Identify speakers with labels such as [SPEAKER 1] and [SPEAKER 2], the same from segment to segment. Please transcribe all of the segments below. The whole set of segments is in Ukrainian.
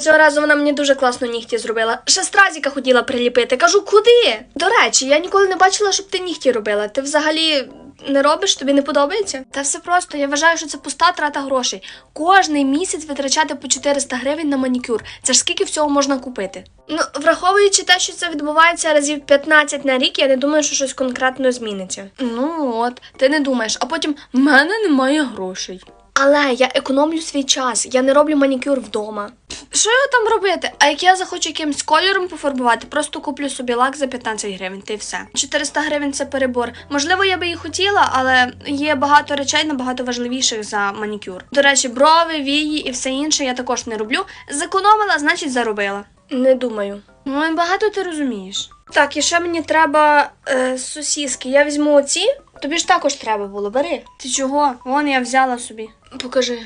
[SPEAKER 1] Цього разу вона мені дуже класно нігті зробила. Ще стразіка хотіла приліпити. Кажу, куди? До речі, я ніколи не бачила, щоб ти нігті робила. Ти взагалі не робиш, тобі не подобається? Та все просто. Я вважаю, що це пуста трата грошей. Кожний місяць витрачати по 400 гривень на манікюр. Це ж скільки всього можна купити? Ну, враховуючи те, що це відбувається разів 15 на рік, я не думаю, що щось конкретно зміниться. Ну от, ти не думаєш, а потім в мене немає грошей. Але я економлю свій час, я не роблю манікюр вдома. Що його там робити? А як я захочу якимсь кольором пофарбувати, просто куплю собі лак за 15 гривень, та й все. 400 гривень це перебор. Можливо, я би і хотіла, але є багато речей набагато важливіших за манікюр. До речі, брови, вії і все інше я також не роблю. Зекономила, значить заробила. Не думаю. Ну, багато ти розумієш. Так, і ще мені треба е, сосіски. Я візьму оці. Тобі ж також треба було, бери. Ти чого? Вон я взяла собі. Покажи.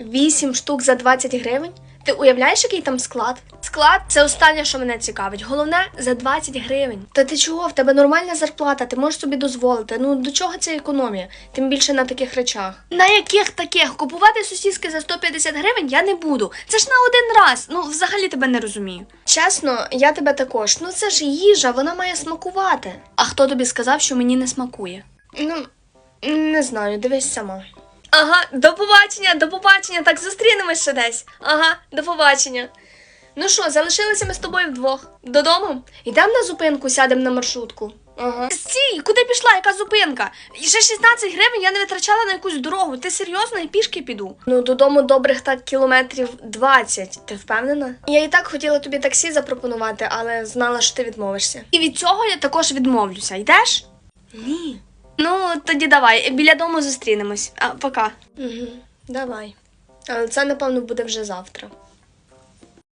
[SPEAKER 1] Вісім штук за 20 гривень. Ти уявляєш, який там склад? Склад це останнє, що мене цікавить. Головне за 20 гривень. Та ти чого? В тебе нормальна зарплата, ти можеш собі дозволити. Ну до чого ця економія? Тим більше на таких речах. На яких таких? Купувати сосіски за 150 гривень я не буду. Це ж на один раз. Ну, взагалі тебе не розумію. Чесно, я тебе також. Ну це ж їжа, вона має смакувати. А хто тобі сказав, що мені не смакує? Ну, не знаю, дивись сама. Ага, до побачення, до побачення. Так зустрінемось ще десь. Ага, до побачення. Ну що, залишилися ми з тобою вдвох. Додому? Йдемо на зупинку, сядемо на маршрутку. Ага. Стій, куди пішла? Яка зупинка? І ще 16 гривень я не витрачала на якусь дорогу. Ти серйозно і пішки піду? Ну, додому добрих так кілометрів 20. Ти впевнена? Я і так хотіла тобі таксі запропонувати, але знала, що ти відмовишся. І від цього я також відмовлюся. Йдеш? Ні. Ну, тоді давай, біля дому зустрінемось. А, пока. Угу, давай. Але це, напевно, буде вже завтра.